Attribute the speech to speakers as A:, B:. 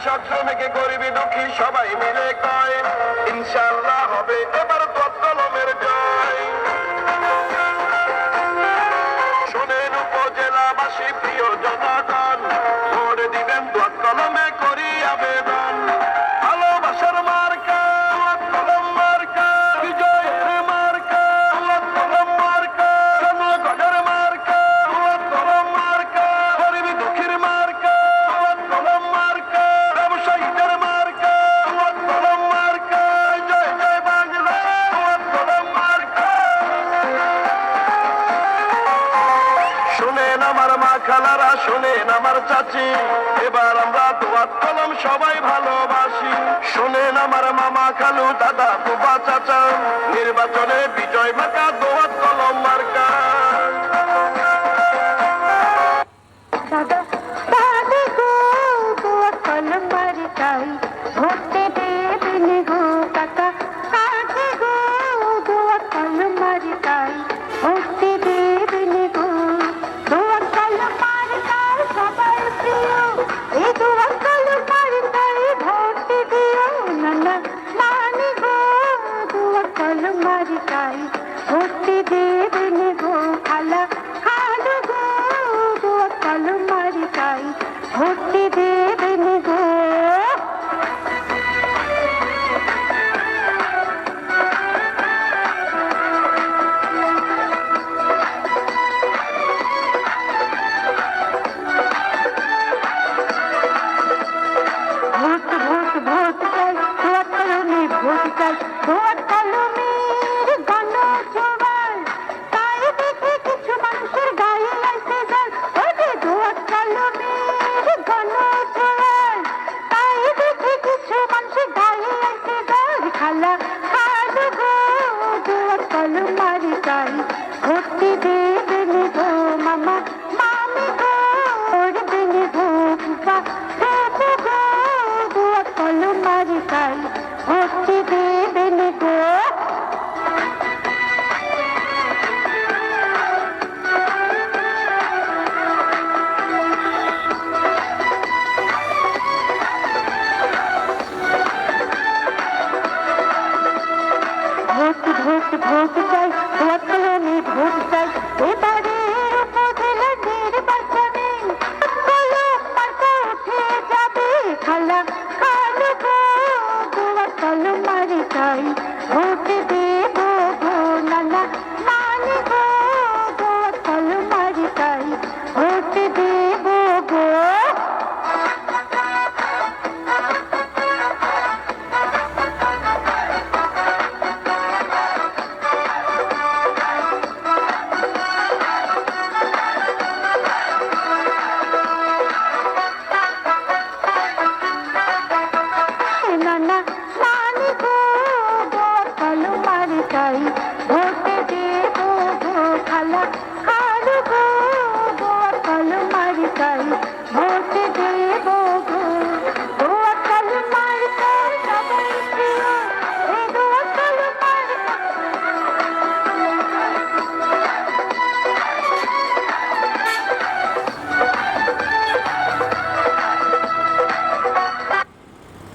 A: কৃষক শ্রমিক গরিবী দুঃখী সবাই মিলে কয় ইনশাল্লাহ হবে এবার কত লোমের জয়। শোনেন আমার মা খালারা, শোনেন আমার চাচি। এবার আমরা তোমার কলম সবাই ভালোবাসি। শোনেন আমার মামা খালু, দাদা বুবা চাচা। নির্বাচনে বিজয় মাকা দোয়াত কলম মার্কা। দাদা কলম মার্কাই। Hello. ভূত